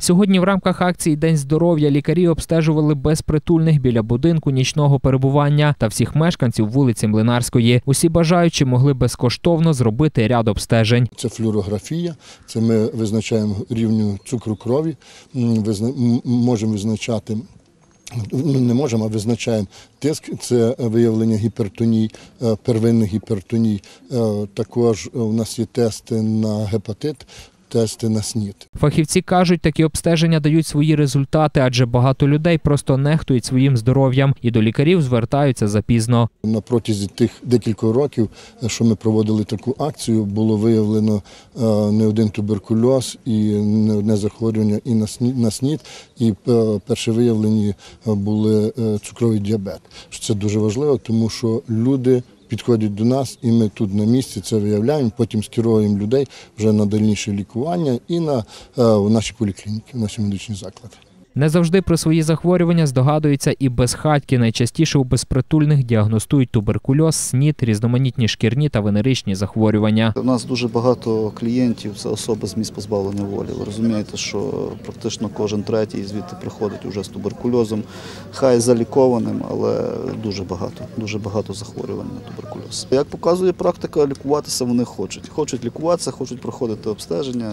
Сьогодні в рамках акції День здоров'я лікарі обстежували безпритульних біля будинку нічного перебування та всіх мешканців вулиці Млинарської. Усі бажаючі могли безкоштовно зробити ряд обстежень. Це флюорографія, це ми визначаємо рівню цукру крові, можемо визначати. ну, Не можемо, а визначаємо тиск, це виявлення гіпертоній, е, первинних гіпертоній. Е, Також у нас є тести на гепатит, тести на СНІД. Фахівці кажуть, такі обстеження дають свої результати, адже багато людей просто нехтують своїм здоров'ям і до лікарів звертаються запізно. На протязі тих декількох років, що ми проводили таку акцію, було виявлено е, не один туберкульоз і не одне захворювання і на СНІД, і е, перші виявлені е, були цукровий діабет. Це дуже важливо, тому що люди підходять до нас, і ми тут на місці це виявляємо. Потім скеровуємо людей вже на дальніше лікування і на е, в наші поліклініки, в наші медичні заклади. Не завжди про свої захворювання здогадуються і безхатьки. Найчастіше у безпритульних діагностують туберкульоз, снід, різноманітні шкірні та венеричні захворювання. У нас дуже багато клієнтів це особи з місць позбавлення волі. Ви розумієте, що практично кожен третій звідти приходить уже з туберкульозом, хай залікованим, але дуже багато, дуже багато захворювань на туберкульоз. Як показує практика, лікуватися вони хочуть. Хочуть лікуватися, хочуть проходити обстеження,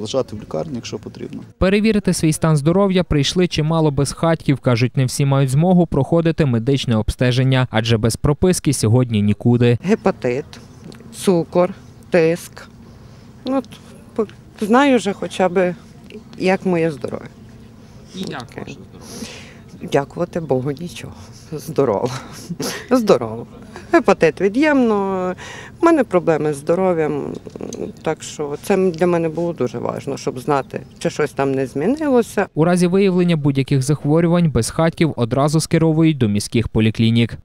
лежати в лікарні, якщо потрібно. Перевірити свій стан здоров'я прийшли чимало безхатьків. кажуть, не всі мають змогу проходити медичне обстеження, адже без прописки сьогодні нікуди. гепатит, цукор, тиск. Ну, знаю вже хоча б, як моє здоров'я. Як ваше здоров'я? Дякувати Богу, нічого. Здорово. Здорово. Гепатит від'ємно. У мене проблеми з здоров'ям, так що це для мене було дуже важливо, щоб знати, чи щось там не змінилося. У разі виявлення будь-яких захворювань безхатьків одразу скеровують до міських поліклінік.